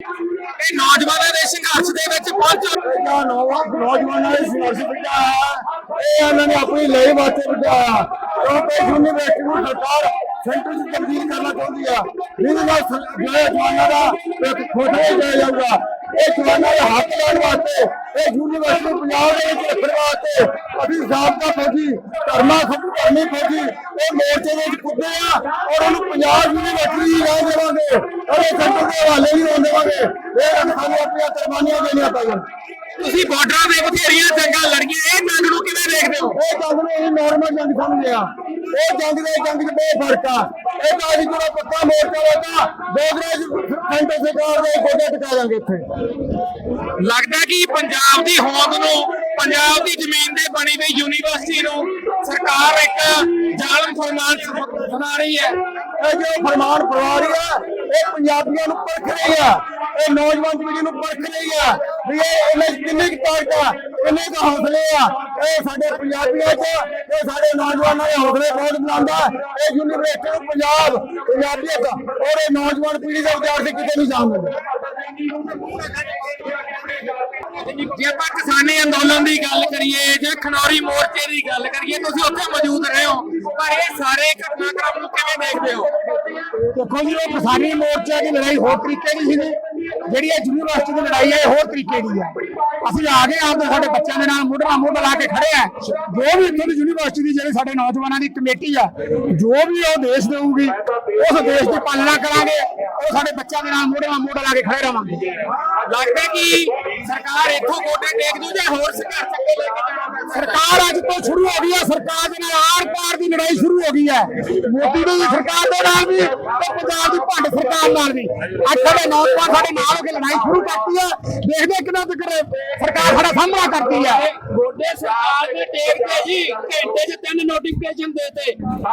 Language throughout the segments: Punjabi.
ਇਹ ਨੌਜਵਾਨਾਂ ਦੇ ਸੰਘਰਸ਼ ਦੇ ਵਿੱਚ ਪਹੁੰਚੋ ਨੌਜਵਾਨਾਂ ਦੇ ਸੰਘਰਸ਼ ਵਿੱਢਿਆ ਇਹ ਇਹਨਾਂ ਨੇ ਆਪਣੀ ਲਈ ਵਾਸਤੇ ਵਿੱਢਿਆ ਕਿਉਂਕਿ ਯੂਨੀਵਰਸਿਟੀ ਨੂੰ ਸਰਕਾਰ ਸੈਂਟਰ 'ਚ ਤਬਦੀਲ ਕਰਨਾ ਚਾਹੁੰਦੀ ਆ। ਜਿਹਦੇ ਨਾਲ ਸ- ਜਿਹੜੇ ਜਵਾਨਾਂ ਦਾ ਇੱਕ ਖੋਟਾ ਜਾਇਆ ਜਾਊਗਾ। ਇਹ ਜਵਾਨਾਂ ਦਾ ਹੱਕ ਲੈਣ ਵਾਸਤੇ ਇਹ ਯੂਨੀਵਰਸਿਟੀ ਨੂੰ ਪੰਜਾਬ ਦੇ ਵਿੱਚ ਰੱਖਣ ਵਾਸਤੇ ਅਸੀਂ ਸਾਬਕਾ ਫੌਜੀ ਧਰਮਾ ਧਰਮੀ ਫੌਜੀ ਇਹ ਮੋਰਚੇ ਦੇ ਵਿੱਚ ਕੁੱਦੇ ਆ ਔਰ ਉਹਨੂੰ ਪੰਜਾਬ ਯੂਨੀਵਰਸਿਟੀ ਹੀ ਰਹਿ ਦੇਵਾਂਗੇ। ਔਰ ਇਹ ਸੈਂਟਰ ਦੇ ਹਵਾਲੇ ਨਹੀਂ ਹੋਣ ਦੇਵਾਂਗੇ। ਇਹ ਸਾਨੂੰ ਆਪਣੀਆਂ ਕੁਰਬਾਨੀਆਂ ਦੇਣੀਆਂ ਪੈਣ ਤੁਸੀਂ ਬਾਰਡਰਾਂ ਦੇ ਬਥੇਰੀਆਂ ਜੰਗਾਂ ਲੜੀਆਂ ਇਹ ਜੰਗ ਨੂੰ ਕਿਵੇਂ ਦੇਖਦੇ ਹੋ? ਇਹ ਜੰਗ ਨੂੰ ਅਸੀਂ ਨਾਰਮਲ ਜੰਗ ਸਮਝਦੇ ਆ ਇਹ ਜੰਗ ਦੇ ਜੰਗ 'ਚ ਬਹੁਤ ਫ਼ਰਕ ਆ। ਇਹ ਤਾਂ ਅਸੀਂ ਜਿਹੜਾ ਪੱਕਾ ਮੋਰਚਾ ਹੋਗਾ ਗੋਦਰੇਜ ਸੈਂਟਰ ਸਰਕਾਰ ਦੇ ਗੋਡੇ ਟਿਕਾ ਜਾਾਂਗੇ ਇੱਥੇ। ਲੱਗਦਾ ਕਿ ਪੰਜਾਬ ਦੀ ਹੋਂਦ ਨੂੰ ਪੰਜਾਬ ਦੀ ਜ਼ਮੀਨ ਤੇ ਬਣੀ ਹੋਈ ਯੂਨੀਵਰਸਿਟੀ ਨੂੰ ਸਰਕਾਰ ਇੱਕ ਜ਼ਾਲਮ ਫਰਮਾਨ ਸੁਣਾ ਰਹੀ ਹੈ। ਇਹ ਜੋ ਫਰਮਾਨ ਪਰਵਾ ਰਹੀ ਆ ਇਹ ਪੰਜਾਬੀਆਂ ਨੂੰ ਪਰਖ ਰਹੀ ਆ ਇਹ ਨੌਜਵਾਨ ਪੀੜ੍ਹੀ ਨੂੰ ਪਰਖ ਰਹੀ ਆ ਵੀ ਇਹ ਇਹਨਾਂ 'ਚ ਕੁ ਤਾਕਤ ਕਿੰਨੇ ਕੁ ਹੌਸਲੇ ਆ। ਇਹ ਸਾਡੇ ਪੰਜਾਬੀਆਂ 'ਚ, ਇਹ ਸਾਡੇ ਨੌਜਵਾਨਾਂ ਦੇ ਹੌਸਲੇ ਬਹੁਤ ਬੁਲੰਦਾ ਇਹ ਯੂਨੀਵਰਸਿਟੀ ਨੂੰ ਪੰਜਾਬ ਪੰਜਾਬੀਅਤ ਔਰ ਇਹ ਨੌਜਵਾਨ ਪੀੜ੍ਹੀ ਦੇ ਵਿਦਿਆਰਥੀ ਕਿਤੇ ਨਹੀਂ ਜਾਣ ਦਿੰਦੇ ਜੇ ਆਪਾਂ ਕਿਸਾਨੀ ਅੰਦੋਲਨ ਦੀ ਗੱਲ ਕਰੀਏ ਜਾਂ ਖਨੌਰੀ ਮੋਰਚੇ ਦੀ ਗੱਲ ਕਰੀਏ, ਤੁਸੀਂ ਉੱਥੇ ਮੌਜੂਦ ਰਹੇ ਹੋ। ਪਰ ਇਹ ਸਾਰੇ ਘਟਨਾਕ੍ਰਮ ਨੂੰ ਕਿਵੇਂ ਦੇਖਦੇ ਹੋ? ਦੇਖੋ ਜੀ ਉਹ ਕਿਸਾਨੀ ਮੋਰਚੇ ਦੀ ਲੜਾਈ ਹੋਰ ਤਰੀਕੇ ਦੀ ਸੀ ਜਿਹੜੀ ਇਹ ਯੂਨੀਵਰਸਿਟੀ ਦੀ ਲੜਾਈ ਹੈ, ਇਹ ਹੋਰ ਤਰੀਕੇ ਦੀ ਹੈ। ਅਸੀਂ ਆ ਗਏ ਆਪਦੇ ਸਾਡੇ ਬੱਚਿਆਂ ਦੇ ਨਾਲ, ਮੋਢਾ ਨਾਲ ਮੋਢਾ ਲਾ ਕੇ ਖੜੇ ਆ। ਜੋ ਵੀ ਇੱਥੋਂ ਦੀ ਯੂਨੀਵਰਸਿਟੀ ਦੀ ਜਿਹੜੇ ਸਾਡੇ ਨੌਜਵਾਨਾਂ ਦੀ ਕਮੇਟੀ ਆ, ਜੋ ਵੀ ਉਹ ਦੇਸ਼ ਦੇਊਗੀ, ਉਸ ਦੇਸ਼ ਦੀ ਪਾਲਣਾ ਕਰਾਂਗੇ, ਉਹ ਸਾਡੇ ਬੱਚਿਆਂ ਦੇ ਨਾਲ ਮੋਢੇ ਨਾਲ ਮੋਢਾ ਲਾ ਕੇ ਖੜੇ ਰਵਾਂਗੇ। ਲੱਗਦਾ ਕਿ ਸਰਕਾਰ ਇੱਥੋਂ ਗੋਡੇ ਟੇਕ ਦੂ ਜਾਂ ਹੋਰ ਸੰਘਰਸ਼ ਅੱਗੇ ਲੈ ਕੇ ਜਾਣਾ ਸਰਕਾਰ ਅੱਜ ਤੋਂ ਸ਼ੁਰੂ ਹੋ ਗਈ ਹੈ ਸਰਕਾਰ ਹੋ ਗਈ ਹੈ। ਮੋਦੀ ਦੀ ਸਰਕਾਰ ਦੇ ਨਾਲ ਵੀ ਤੇ ਪੰਜਾਬ ਦੀ ਭੰਡ ਸਰਕਾਰ ਨਾਲ ਵੀ। ਅੱਜ ਸਾਡੇ ਨੌਜਵਾਨ ਸਾਡੇ ਨਾਲ ਹੋ ਕੇ ਲੜਾਈ ਸ਼ੁਰੂ ਕਰਤੀ ਹੈ। ਦੇਖਦੇ ਕਿੰਨਾ ਤੱਕ ਸਰਕਾਰ ਸਾਡਾ ਸਾਹਮਣਾ ਕਰਦੀ ਹੈ। ਗੋਡੇ ਸਰਕਾਰ ਨੇ ਟੇਕ ਕੇ ਜੀ, ਘੰਟੇ 'ਚ ਤਿੰਨ ਨੋਟੀਫਿਕੇਸ਼ਨ ਦੇਤੇ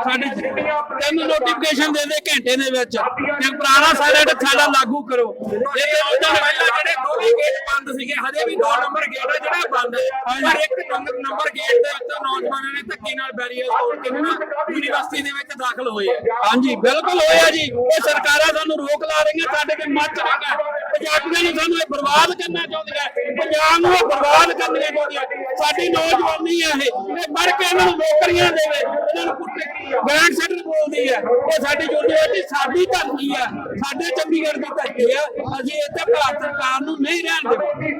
ਸਾਡੇ ਤਿੰਨ ਨੋਟੀਫਿਕੇਸ਼ਨ ਦੇ ਦੇ ਘੰਟੇ ਦੇ ਵਿੱਚ। ਤੇ ਪੁਰਾਣਾ ਸਾਇਲੈਂਟ ਸਾਡਾ ਲਾਗੂ ਕਰੋ। ਇਹ ਤੇ ਉਦੋਂ ਪਹਿਲਾਂ ਜਿਹੜੇ ਦੋ ਗੇਟ ਬੰਦ ਸੀਗੇ, ਹਜੇ ਵੀ ਦੋ ਨੰਬਰ ਗੇਟ ਹੈ ਜਿਹੜਾ ਬੰਦ। ਹੈ ਪਰ ਇੱਕ ਨੰਬਰ ਗੇਟ ਦੇ ਵਿੱਚ ਨੌਜਵਾਨਾਂ ਨੇ ਧੱਕੇ ਨਾਲ ਬੈਰੀਅਰ ਤੋੜ ਕੇ ਨਾ ਯੂਨੀਵਰਸਿਟੀ ਦੇ ਵਿੱਚ ਦਾਖਲ ਹੋਏ ਆ। ਹਾਂਜੀ ਬਿਲਕੁਲ ਹੋਇਆ ਜੀ। ਇਹ ਸਰਕਾਰਾਂ ਸਾਨੂੰ ਰੋਕ ਲਾ ਰਹੀਆਂ ਸਾਡੇ ਤੇ ਮੱਚ ਰਹੀਆਂ ਪੰਜਾਬੀਆਂ ਨੂੰ ਸਾਨੂੰ ਇਹ ਬਰਬਾਦ ਕਰਨਾ ਚਾਹੁੰਦੀਆਂ। ਪੰਜਾਬ ਨੂੰ ਬਰਬਾਦ ਕਰਨੀਆਂ ਚਾਹੁੰਦੀਆਂ। ਸਾਡੀ ਨੌਜਵਾਨੀ ਆ ਇਹ। ਇਹ ਮਰ ਕੇ ਇਹਨਾਂ ਨੂੰ ਨੌਕਰੀਆਂ ਦੇਵੇ। ਇਹਨਾਂ ਨੂੰ ਕੁੱਟੇ ਗ੍ਰੈਂਡ ਸੈਟਰ ਬੋਲਦੀ ਹੈ ਇਹ ਸਾਡੀ ਯੂਨੀਵਰਸਿਟੀ, ਸਾਡੀ ਧਰਤੀ ਆ। ਸਾਡੇ ਚੰਡੀਗੜ੍ਹ ਦੀ ਧਰਤੀ ਆ। ਅਸੀਂ ਇੱਥੇ ਭਾਰਤ ਸਰਕਾਰ ਨੂੰ ਨਹੀਂ ਰਹਿਣ ਦੇਵਾਂਗੇ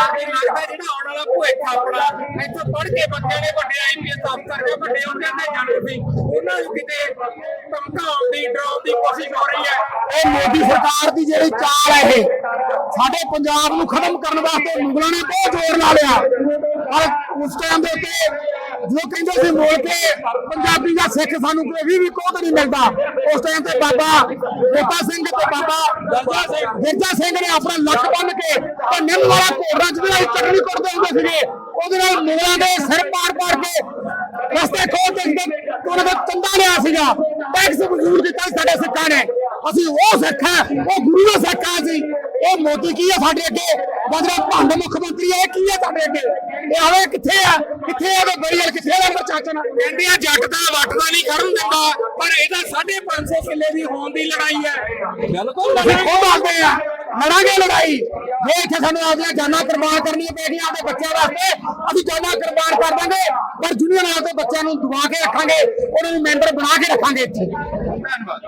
ਆਗੇ ਲੱਗਦਾ ਜਿਹੜਾ ਆਉਣ ਵਾਲਾ ਭੁੱਖ ਆਪਣਾ। ਇੱਥੇ ਪੜ੍ਹ ਕੇ ਬੱਚੇ ਨੇ ਵੱਡੇ ਆਈਪੀਐਸ ਅਫਸਰ ਦੇ ਵੱਡੇ ਹੁੰਦੇ ਨੇ ਜਾਣੇ ਸੀ ਉਹਨਾਂ ਨੂੰ ਕਿਤੇ ਧਮਕਾਉਣ ਦੀ, ਡਰਾਉਣ ਦੀ ਕੋਸ਼ਿਸ਼ ਹੋ ਰਹੀ ਹੈ। ਇਹ ਮੋਦੀ ਸਰਕਾਰ ਦੀ ਜਿਹੜੀ ਚਾਲ ਹੈ ਇਹ। ਸਾਡੇ ਪੰਜਾਬ ਨੂੰ ਖਤਮ ਕਰਨ ਵਾਸਤੇ ਮੁਗਲਾਂ ਨੇ ਬਹੁਤ ਜ਼ੋਰ ਲਾ ਲਿਆ। ਪਰ ਉਸ ਟਾਈਮ ਦੇ ਉੱਤੇ ਜੋ ਕਹਿੰਦੇ ਸੀ ਮੋੜ ਕੇ ਪੰਜਾਬੀ ਦਾ ਸਿੱਖ ਸਾਨੂੰ ਕੋਈ ਵੀ ਵੀ ਕੋਹ ਨਹੀਂ ਮਿਲਦਾ। ਉਸ ਟਾਈਮ ਤੇ ਬਾਬਾ ਬੋਤਾ ਸਿੰਘ ਤੇ ਬਾਬਾ ਗਿਰਜਾ ਸਿੰਘ ਨੇ ਆਪਣਾ ਲੱਕ ਬੰਨ ਕੇ ਤੇ ਵਾਲਾ ਘੋੜਾ ਜਿਹਦੇ ਨਾਲ ਚੱਕਣੀ ਕੁੱਟਦੇ ਹੁੰਦੇ ਸੀਗੇ, ਉਹਦੇ ਨਾਲ ਮੁਗਲਾਂ ਦੇ ਸਿਰ ਪਾੜ ਪਾੜ ਕੇ ਰਸਤੇ ਕਦੇ ਚੰਦਾ ਲਿਆ ਸੀਗਾ। ਟੈਕਸ ਵਸੂਲ ਕੀਤਾ ਸਾਡੇ ਸਿੱਖਾਂ ਨੇ। ਅਸੀਂ ਉਹ ਸਿੱਖ ਉਹ ਗੁਰੂ ਦਾ ਸਿੱਖ ਸੀ ਇਹ ਮੋਦੀ ਕੀ ਹੈ ਸਾਡੇ ਅੱਗੇ? ਬਦਰਾ ਭੰਡ ਮੁੱਖ ਮੰਤਰੀ ਹੈ ਕੀ ਹੈ ਸਾਡੇ ਅੱਗੇ? ਇਹ ਹਵੇ ਕਿੱਥੇ ਆ? ਕਿੱਥੇ ਆ ਬਰੀਅਲ ਕਿੱਥੇ ਆ ਮੇਰਾ ਚਾਚਾ? ਨਾ ਕਹਿੰਦੇ ਆ ਜੱਟ ਦਾ ਵੱਟਦਾ ਨਹੀਂ ਕਰਨ ਦਿੰਦਾ ਪਰ ਇਹਦਾ 550 ਕਿੱਲੇ ਦੀ ਹੋਣ ਦੀ ਲੜਾਈ ਹੈ ਬਿਲਕੁਲ। ਦੇਖੋ ਮੰਗਦੇ ਆ। ਲੜਾਂਗੇ ਲੜਾਈ। ਜੇ ਇੱਥੇ ਸਾਨੂੰ ਆਪਣੀਆਂ ਜਾਨਾਂ ਕੁਰਬਾਨ ਕਰਨੀਆਂ ਪੈਣੀਆਂ ਆਪਣੇ ਬੱਚਿਆਂ ਵਾਸਤੇ, ਅਸੀਂ ਜਾਨਾਂ ਕੁਰਬਾਨ ਕਰ ਦਾਂਗੇ। ਪਰ ਜੁਨੀਅਰ ਨਾਲ ਦੇ ਬੱਚਿਆਂ ਨੂੰ ਦਬਾ ਕੇ ਰੱਖਾਂਗੇ, ਉਹਨਾਂ ਨੂੰ ਮੈਂਬਰ ਬਣਾ ਕੇ ਰੱਖਾਂਗੇ ਇੱਥੇ। ਧੰਨਵਾਦ।